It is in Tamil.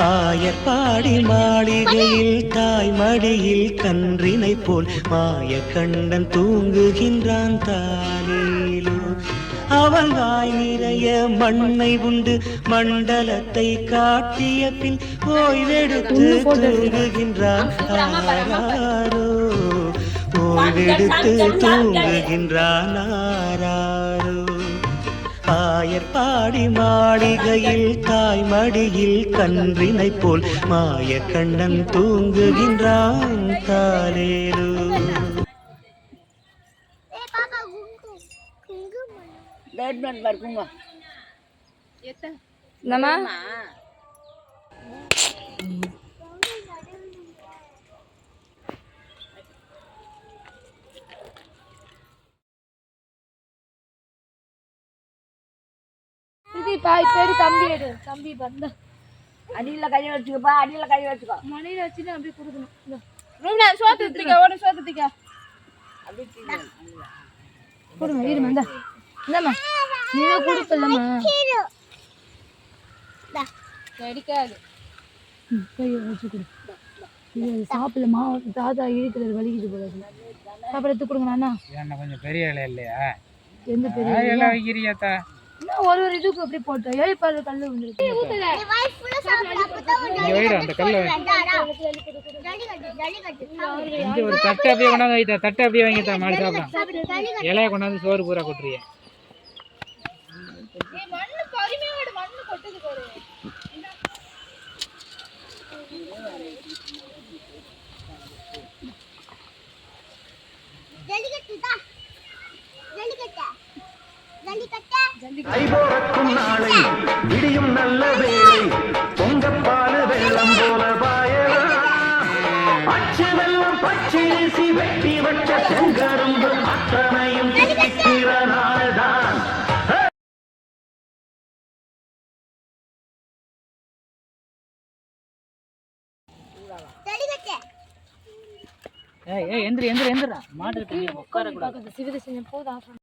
ஆயர்பாடி மாளிகையில் தாய் மடியில் கன்றினை போல் மாய கண்டன் தூங்குகின்றான் தாலேலோ. அவன் வாய் நிறைய மண்ணை உண்டு மண்டலத்தை காட்டிய பின் ஓய்வெடுத்து தூங்குகின்றான் ஆராரோ. ஓய்வெடுத்து தூங்குகின்றான் ஆராரோ. ஆயர்பாடி மாளிகையில் தாய் மடியில் கன்றினை போல் மாய கண்ணன் தூங்குகின்றான் தாலேலோ லேட்மெண்ட் இருக்குங்க என்னம்மா? இது பாய் பேரு தம்பி எடு. தம்பி பந்த அடியில் கை வச்சுக்கப்பா அடியில் கை வச்சுக்கோ. மணியில வச்சுட்டு அப்படியே கொடுக்கணும். ரூம்ல சோத்து ஊத்திக்க ஒரு சோத்து ஊத்திக்க. கொடுங்க இருமா இந்த. இந்தம்மா. நீங்க கொடுப்பல்லம்மா. கிடைக்காது. கையை வச்சு கொடு. இது சாப்பிடல மா தாத்தா இருக்கிறது வலிக்குது போல. சாப்பிட எடுத்து கொடுங்க அண்ணா என்ன கொஞ்சம் பெரிய இலை இல்லையா? எந்த பெரிய இலை வைக்கிறியாத்தா? இன்னும் ஒரு ஒரு இதுக்கு அப்படி போட்டோம் ஏழிப்பாரு கல்லு வந்துருக்கு இங்க வைடு அந்த கல்ல இங்க ஒரு தட்டை அப்படியே கொண்டாந்து வைத்தா தட்டை அப்படியே வாங்கித்தா மாடு சாப்பிடலாம் இலைய கொண்டாந்து சோறு பூரா கொட்டுறிய. மண்ணு கொட்டுது பாரு ஐபோரக்கும் நாளை விடியும் நல்ல வேளை. பொங்கப்பாலு வெள்ளம் போல அச்சு வெள்ளம் பச்சரிசி வெட்டி வச்ச செங்கரும்பு அத்தனையும் நாள்தான். ஏய் ஏய் எந்திரி எந்திரி எந்திரா மாட்டு உட்கார சிவித செஞ்ச போதும்